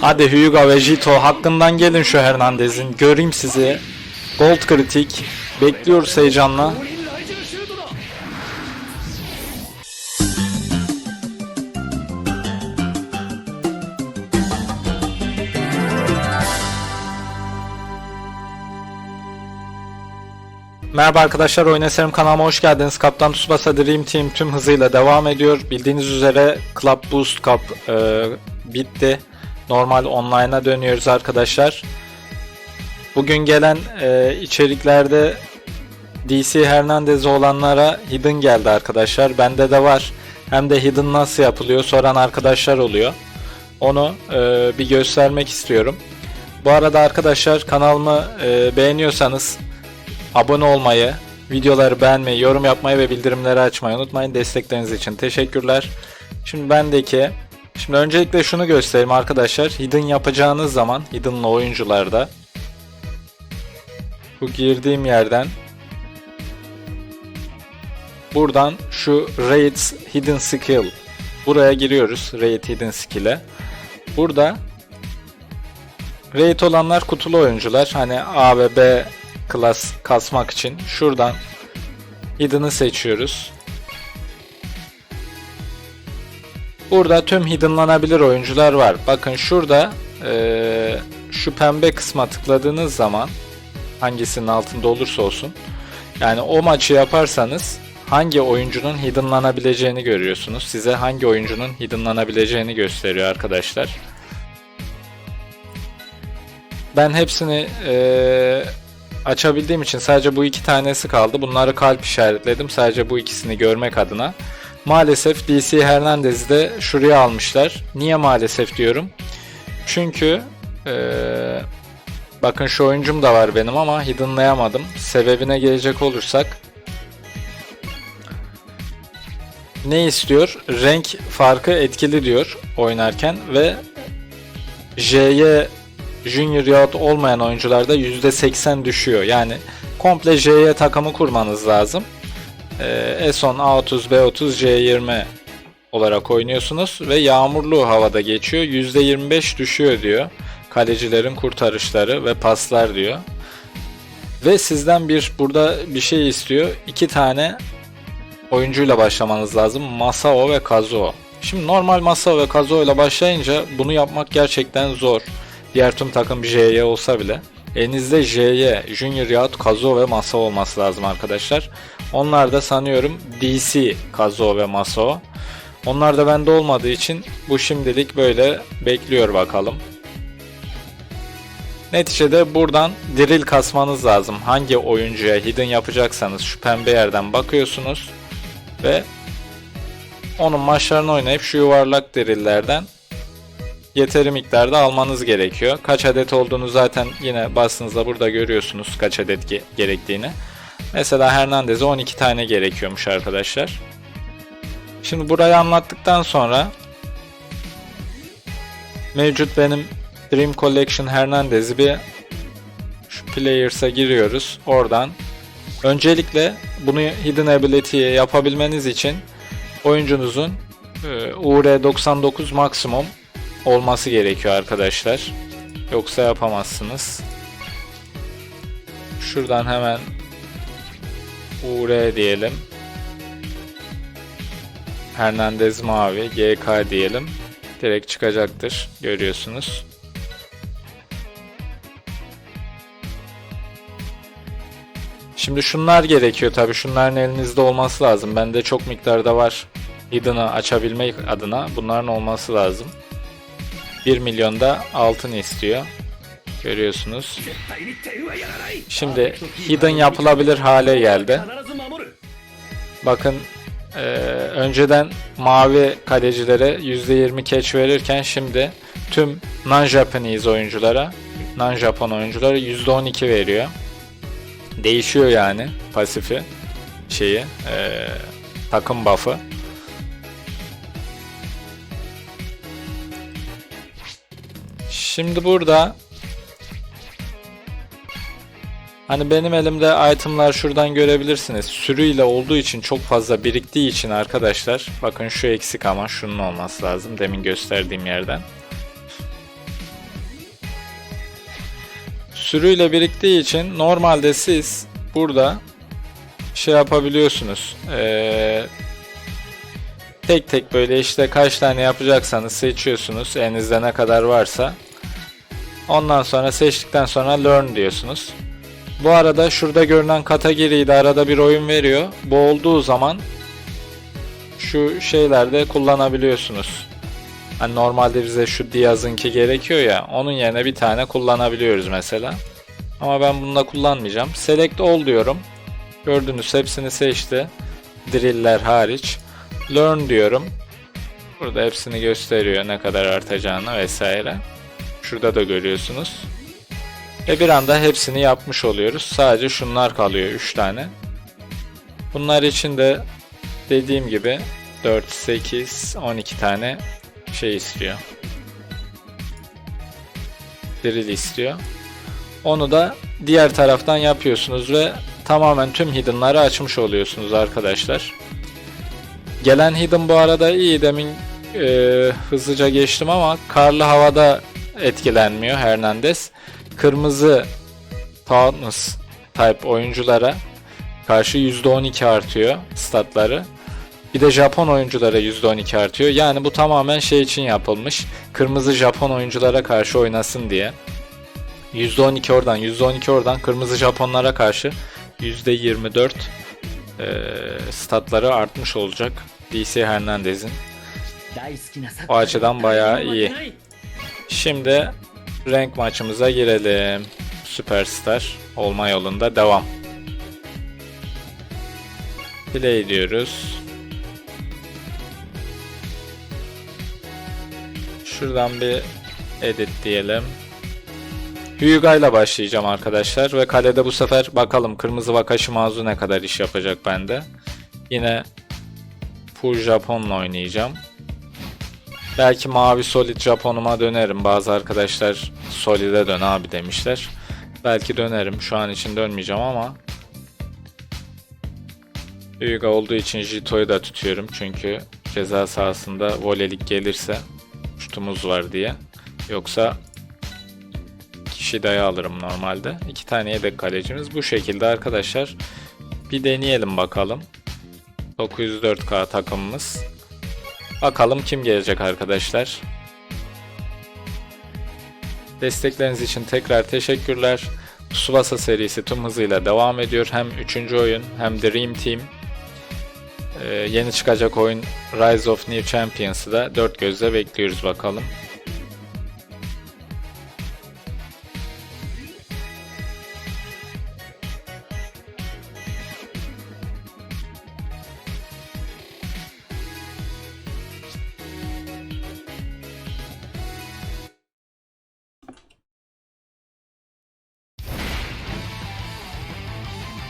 Hadi Hugo ve Jito hakkından gelin şu Hernandez'in. Göreyim sizi. Gold kritik. Bekliyoruz heyecanla. Merhaba arkadaşlar Oyun Eserim kanalıma hoş geldiniz. Kaptan Tsubasa Dream Team tüm hızıyla devam ediyor. Bildiğiniz üzere Club Boost Cup e, bitti. Normal online'a dönüyoruz arkadaşlar. Bugün gelen e, içeriklerde DC Hernandez olanlara Hidden geldi arkadaşlar. Bende de var. Hem de Hidden nasıl yapılıyor soran arkadaşlar oluyor. Onu e, bir göstermek istiyorum. Bu arada arkadaşlar kanalımı e, beğeniyorsanız abone olmayı, videoları beğenmeyi, yorum yapmayı ve bildirimleri açmayı unutmayın. Destekleriniz için teşekkürler. Şimdi bendeki Şimdi öncelikle şunu göstereyim arkadaşlar. Hidden yapacağınız zaman Hidden'lı oyuncularda bu girdiğim yerden buradan şu Raid Hidden Skill buraya giriyoruz. Raid Hidden Skill'e. Burada Raid olanlar kutulu oyuncular. Hani A ve B klas kasmak için şuradan Hidden'ı seçiyoruz. Burada tüm hiddenlanabilir oyuncular var. Bakın şurada eee, şu pembe kısma tıkladığınız zaman hangisinin altında olursa olsun yani o maçı yaparsanız hangi oyuncunun hiddenlanabileceğini görüyorsunuz. Size hangi oyuncunun hiddenlanabileceğini gösteriyor arkadaşlar. Ben hepsini eee, açabildiğim için sadece bu iki tanesi kaldı. Bunları kalp işaretledim sadece bu ikisini görmek adına. Maalesef DC Hernandez'i de şuraya almışlar. Niye maalesef diyorum? Çünkü eee, bakın şu oyuncum da var benim ama hiddenlayamadım. Sebebine gelecek olursak ne istiyor? Renk farkı etkili diyor oynarken ve J'ye Junior yahut olmayan oyuncularda %80 düşüyor. Yani komple J'ye takımı kurmanız lazım. Ee, S10, A30, B30, C20 olarak oynuyorsunuz ve yağmurlu havada geçiyor. %25 düşüyor diyor. Kalecilerin kurtarışları ve paslar diyor. Ve sizden bir burada bir şey istiyor. İki tane oyuncuyla başlamanız lazım. Masao ve Kazuo. Şimdi normal Masao ve Kazuo ile başlayınca bunu yapmak gerçekten zor. Diğer tüm takım J'ye olsa bile. Elinizde J'ye, Junior yahut Kazuo ve Masao olması lazım arkadaşlar. Onlar da sanıyorum DC Kazuo ve Masao. Onlar da bende olmadığı için bu şimdilik böyle bekliyor bakalım. Neticede buradan drill kasmanız lazım. Hangi oyuncuya hidden yapacaksanız şu pembe yerden bakıyorsunuz ve onun maçlarını oynayıp şu yuvarlak drilllerden yeteri miktarda almanız gerekiyor. Kaç adet olduğunu zaten yine bastığınızda burada görüyorsunuz kaç adet ge- gerektiğini. Mesela Hernandez'e 12 tane gerekiyormuş arkadaşlar. Şimdi burayı anlattıktan sonra mevcut benim Dream Collection Hernandez'i bir şu Players'a giriyoruz. Oradan öncelikle bunu Hidden Ability'ye yapabilmeniz için oyuncunuzun e, UR99 maksimum olması gerekiyor arkadaşlar. Yoksa yapamazsınız. Şuradan hemen UR diyelim. Hernandez mavi, GK diyelim. Direkt çıkacaktır. Görüyorsunuz. Şimdi şunlar gerekiyor tabi. Şunların elinizde olması lazım. Bende çok miktarda var. Hidden'ı açabilmek adına bunların olması lazım. 1 milyonda altın istiyor. Görüyorsunuz. Şimdi hidden yapılabilir hale geldi. Bakın e, önceden mavi kalecilere %20 catch verirken şimdi tüm non-Japanese oyunculara non-Japon oyunculara %12 veriyor. Değişiyor yani pasifi şeyi e, takım buff'ı. Şimdi burada Hani benim elimde itemlar şuradan görebilirsiniz. Sürüyle olduğu için çok fazla biriktiği için arkadaşlar. Bakın şu eksik ama şunun olması lazım. Demin gösterdiğim yerden. sürüyle biriktiği için normalde siz burada şey yapabiliyorsunuz. Ee, tek tek böyle işte kaç tane yapacaksanız seçiyorsunuz. Elinizde ne kadar varsa. Ondan sonra seçtikten sonra learn diyorsunuz. Bu arada şurada görünen kategoriyi de arada bir oyun veriyor. Bu zaman şu şeylerde kullanabiliyorsunuz. Hani normalde bize şu Diaz'ınki gerekiyor ya. Onun yerine bir tane kullanabiliyoruz mesela. Ama ben bununla kullanmayacağım. Select all diyorum. Gördünüz hepsini seçti. Drill'ler hariç. Learn diyorum. Burada hepsini gösteriyor ne kadar artacağını vesaire. Şurada da görüyorsunuz. Ve bir anda hepsini yapmış oluyoruz. Sadece şunlar kalıyor 3 tane. Bunlar için de dediğim gibi 4, 8, 12 tane şey istiyor. Drill istiyor. Onu da diğer taraftan yapıyorsunuz ve tamamen tüm hidden'ları açmış oluyorsunuz arkadaşlar. Gelen hidden bu arada iyi demin e, hızlıca geçtim ama karlı havada etkilenmiyor Hernandez kırmızı Taunus type oyunculara karşı %12 artıyor statları. Bir de Japon oyunculara %12 artıyor. Yani bu tamamen şey için yapılmış. Kırmızı Japon oyunculara karşı oynasın diye. %12 oradan, %12 oradan kırmızı Japonlara karşı %24 e, statları artmış olacak DC Hernandez'in. O açıdan bayağı iyi. Şimdi renk maçımıza girelim. Süperstar olma yolunda devam. Play diyoruz. Şuradan bir edit diyelim. Hyuga ile başlayacağım arkadaşlar ve kalede bu sefer bakalım kırmızı Wakashi Mazu ne kadar iş yapacak bende. Yine full Japon'la oynayacağım. Belki mavi solid Japon'uma dönerim. Bazı arkadaşlar solid'e dön abi demişler. Belki dönerim. Şu an için dönmeyeceğim ama Hyuga olduğu için Jito'yu da tutuyorum. Çünkü ceza sahasında volelik gelirse şutumuz var diye. Yoksa kişi dayı alırım normalde. İki tane yedek kalecimiz. Bu şekilde arkadaşlar. Bir deneyelim bakalım. 904k takımımız. Bakalım kim gelecek arkadaşlar. Destekleriniz için tekrar teşekkürler. Tsubasa serisi tüm hızıyla devam ediyor. Hem 3. oyun hem Dream Team. Ee, yeni çıkacak oyun Rise of New Champions'ı da dört gözle bekliyoruz bakalım.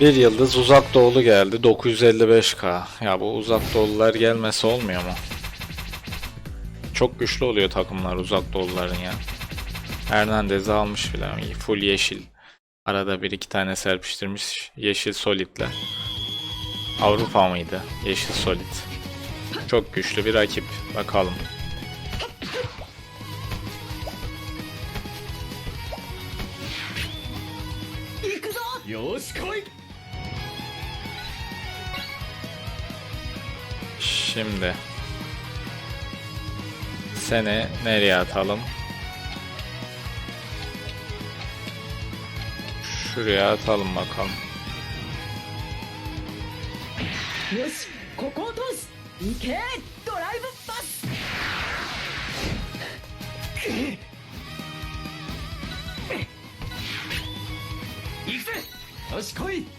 Bir yıldız uzak doğulu geldi 955k. Ya bu uzak doğulular gelmesi olmuyor mu? Çok güçlü oluyor takımlar uzak doğuluların ya. Hernandez'i almış filan. Full yeşil. Arada bir iki tane serpiştirmiş yeşil solidler. Avrupa mıydı? Yeşil solid. Çok güçlü bir rakip. Bakalım. 行く Şimdi seni nereye atalım? Şuraya atalım bakalım. よ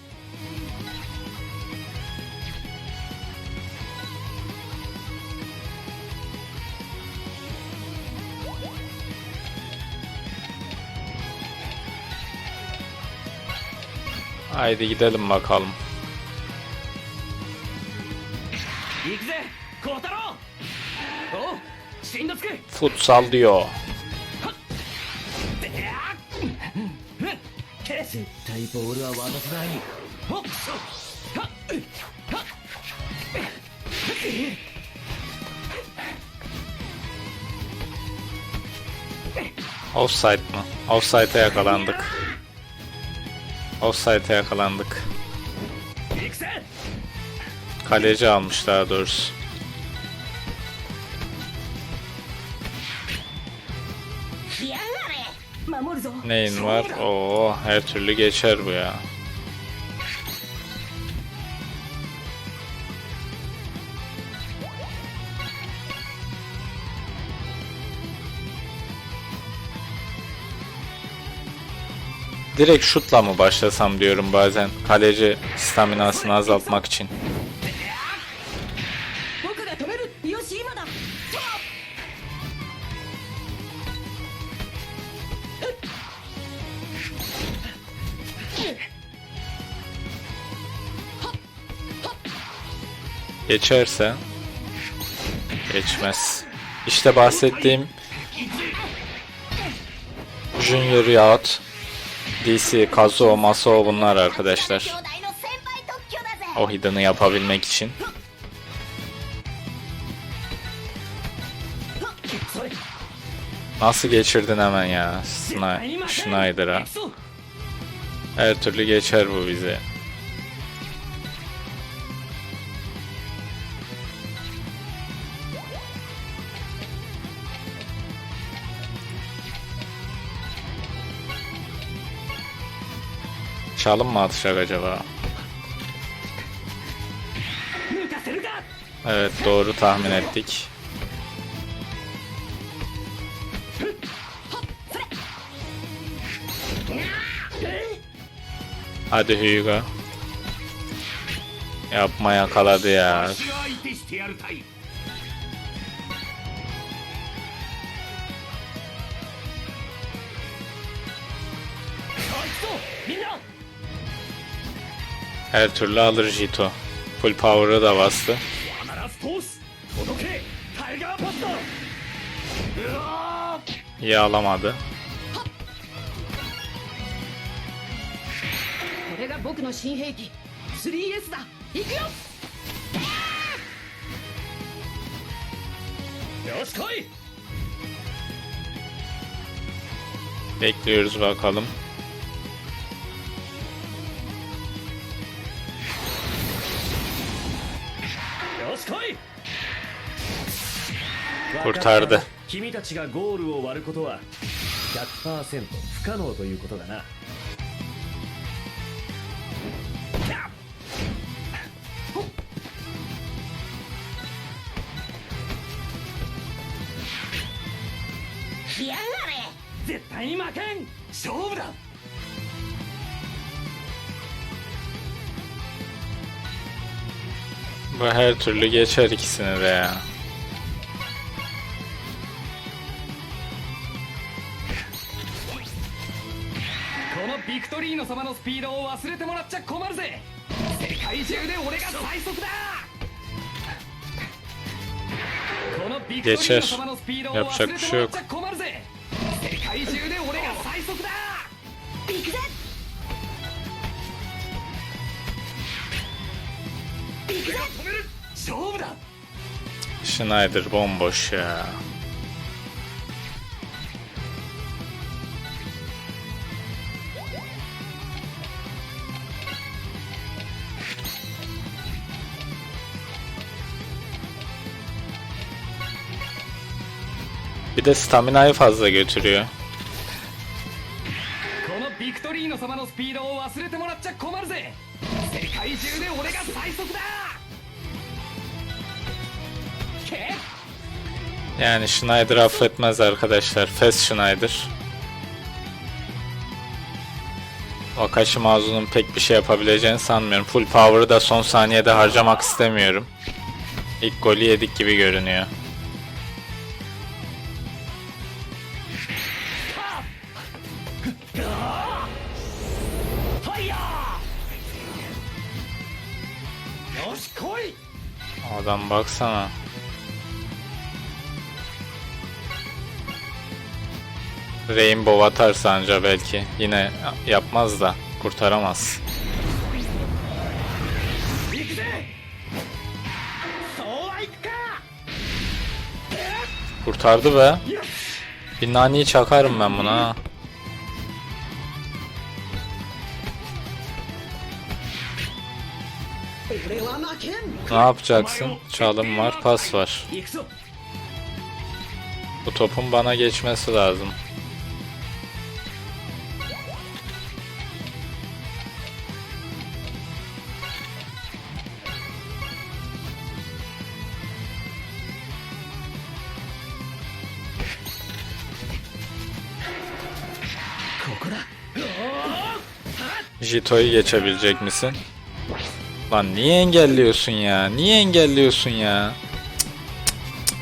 Haydi gidelim bakalım. Futsal diyor. Offside mı? Offside'e yakalandık. Offside'e yakalandık. Kaleci almış daha doğrusu. Neyin var? Oo, her türlü geçer bu ya. Direkt şutla mı başlasam diyorum bazen kaleci staminasını azaltmak için. Geçerse geçmez. İşte bahsettiğim Junior Yacht DC, Kazuo, Masuo bunlar arkadaşlar. O hidanı yapabilmek için. Nasıl geçirdin hemen ya Snyder'a? Her türlü geçer bu bize. Çalım mı atacak acaba? Evet doğru tahmin ettik. Hadi Hyuga. Yapma yakaladı ya. Her türlü alır Jito. Full power'ı da bastı. İyi alamadı. Bekliyoruz bakalım. Kurtardı. 君たちがゴールを割ることは100%不可能ということだな。来やがれ。絶対に負けん。勝負だ Bu her türlü geçer ikisini de ya. Geçer. Yapacak bir şey yok. Schneider bomboş ya. Bir de staminayı fazla götürüyor. Yani Schneider affetmez arkadaşlar. Fes Schneider. Wakashi Mazu'nun pek bir şey yapabileceğini sanmıyorum. Full power'ı da son saniyede harcamak istemiyorum. İlk golü yedik gibi görünüyor. Adam baksana. Rainbow atarsa anca belki. Yine yapmaz da kurtaramaz. Kurtardı be. Bir naniyi çakarım ben buna. Ne yapacaksın? Çalım var, pas var. Bu topun bana geçmesi lazım. Jito'yu geçebilecek misin? Lan niye engelliyorsun ya? Niye engelliyorsun ya?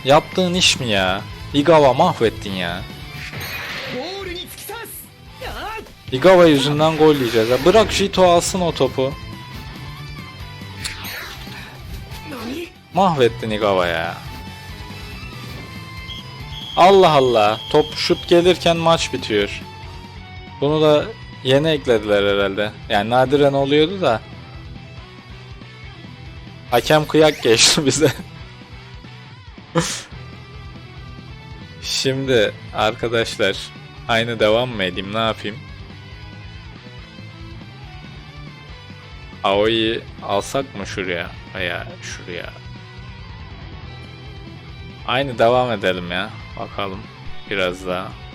Yaptığın iş mi ya? Igawa mahvettin ya. Igawa yüzünden gol yiyeceğiz. Bırak Jito alsın o topu. Mahvettin Igawa ya. Allah Allah. Top şut gelirken maç bitiyor. Bunu da yeni eklediler herhalde. Yani nadiren oluyordu da. Hakem kıyak geçti bize. Şimdi arkadaşlar aynı devam mı edeyim ne yapayım? Aoi'yi alsak mı şuraya? Veya şuraya. Aynı devam edelim ya. Bakalım biraz daha.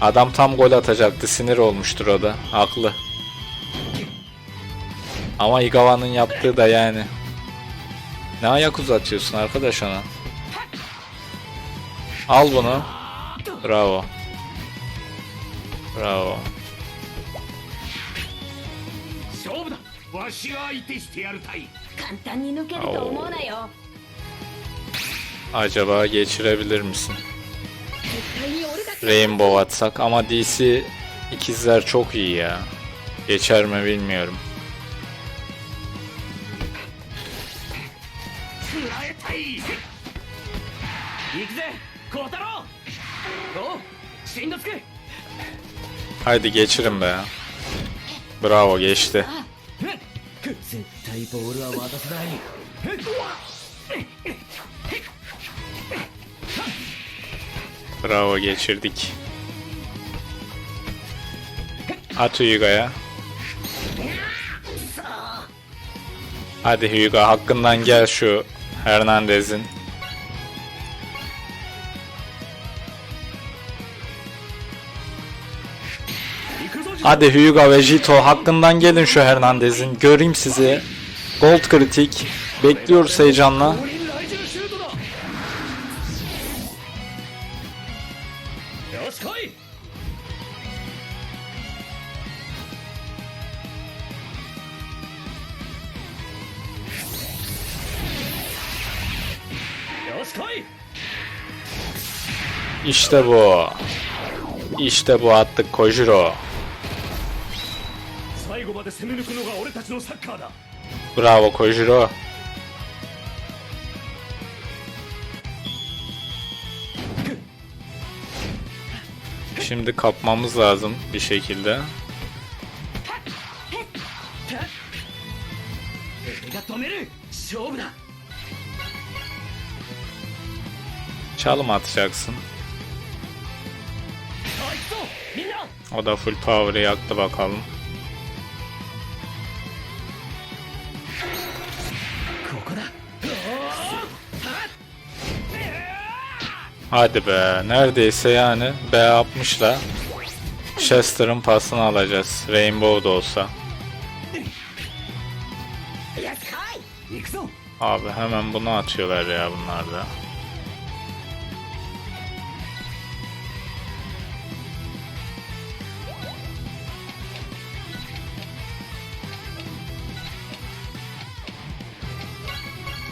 Adam tam gol atacaktı. Sinir olmuştur o da. Haklı. Ama Igawa'nın yaptığı da yani. Ne ayak uzatıyorsun arkadaş ona? Al bunu. Bravo. Bravo. Oo. Acaba geçirebilir misin? Rainbow atsak ama DC ikizler çok iyi ya. Geçer mi bilmiyorum. Haydi geçirin be. Bravo geçti. Bravo geçirdik. At Hyuga'ya. Hadi Hyuga hakkından gel şu Hernandez'in. Hadi Hyuga ve Jito hakkından gelin şu Hernandez'in. Göreyim sizi. Gold kritik. Bekliyoruz heyecanla. よし来い İşte bu. İşte bu attık Kojiro. Bravo Kojiro. Şimdi kapmamız lazım bir şekilde. Çalım atacaksın. O da full power'ı yaktı bakalım. Hadi be. Neredeyse yani B60'la Chester'ın pasını alacağız. Rainbow da olsa. Abi hemen bunu atıyorlar ya bunlar da.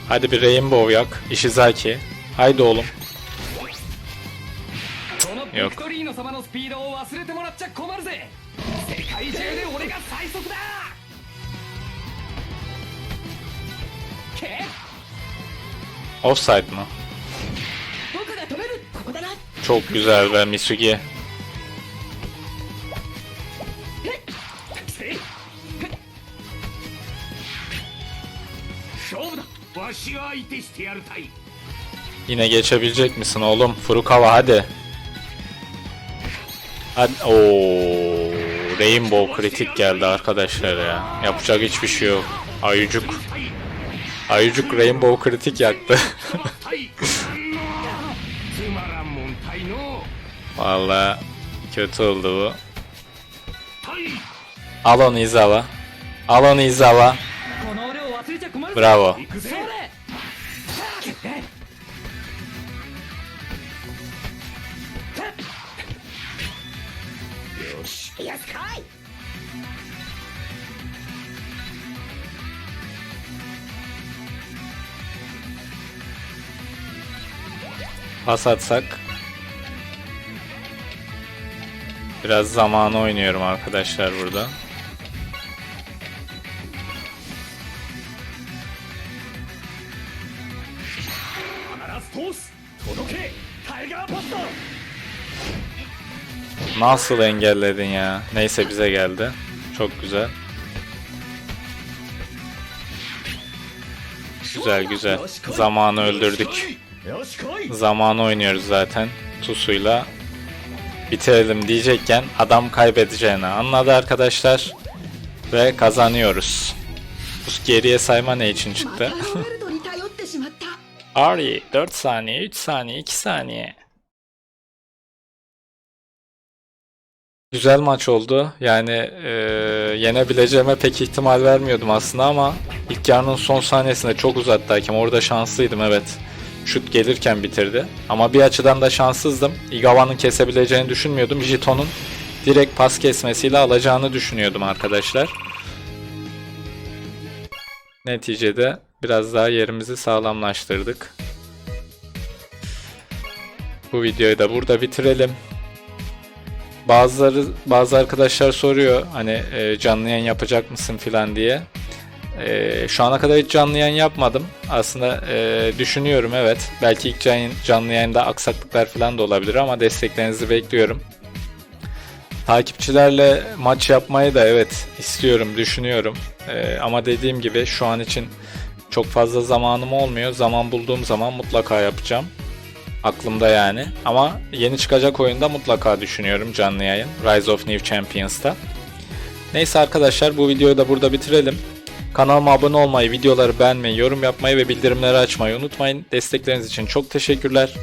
Hadi bir Rainbow yak. Ishizaki. Haydi oğlum. このビクトリーノ様のスピードを忘れてもらっちゃ困るぜ世界中で俺が最速だけ Offside mı? 僕が止めるここだな Çok güzel be Misugi. せい勝負だわしが相手してやるたい Yine geçebilecek misin oğlum? Furukawa hadi. O Rainbow kritik geldi arkadaşlar ya. Yapacak hiçbir şey yok. Ayucuk. Ayucuk Rainbow kritik yaktı. Valla kötü oldu bu. Al onu Izawa. Al Izawa. Bravo. Pas atsak. Biraz zamanı oynuyorum arkadaşlar burada. Nasıl engelledin ya? Neyse bize geldi. Çok güzel. Güzel güzel. Zamanı öldürdük. Zamanı oynuyoruz zaten. Tusuyla bitirelim diyecekken adam kaybedeceğini anladı arkadaşlar. Ve kazanıyoruz. Bu geriye sayma ne için çıktı? Ari 4 saniye, 3 saniye, 2 saniye. Güzel maç oldu. Yani e, yenebileceğime pek ihtimal vermiyordum aslında ama ilk yarının son saniyesinde çok uzattı hakem. Orada şanslıydım evet. Şut gelirken bitirdi. Ama bir açıdan da şanssızdım. Igawa'nın kesebileceğini düşünmüyordum. Jito'nun direkt pas kesmesiyle alacağını düşünüyordum arkadaşlar. Neticede biraz daha yerimizi sağlamlaştırdık. Bu videoyu da burada bitirelim. Bazıları bazı arkadaşlar soruyor hani e, canlı yayın yapacak mısın filan diye. E, şu ana kadar hiç canlı yayın yapmadım. Aslında e, düşünüyorum evet. Belki ilk yayın, canlı yayında aksaklıklar falan da olabilir ama desteklerinizi bekliyorum. Takipçilerle maç yapmayı da evet istiyorum, düşünüyorum. E, ama dediğim gibi şu an için çok fazla zamanım olmuyor. Zaman bulduğum zaman mutlaka yapacağım. Aklımda yani. Ama yeni çıkacak oyunda mutlaka düşünüyorum canlı yayın. Rise of New Champions'ta. Neyse arkadaşlar bu videoyu da burada bitirelim. Kanalıma abone olmayı, videoları beğenmeyi, yorum yapmayı ve bildirimleri açmayı unutmayın. Destekleriniz için çok teşekkürler.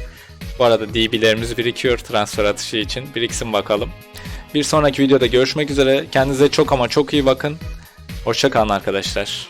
Bu arada DB'lerimiz birikiyor transfer atışı için. Biriksin bakalım. Bir sonraki videoda görüşmek üzere. Kendinize çok ama çok iyi bakın. Hoşçakalın arkadaşlar.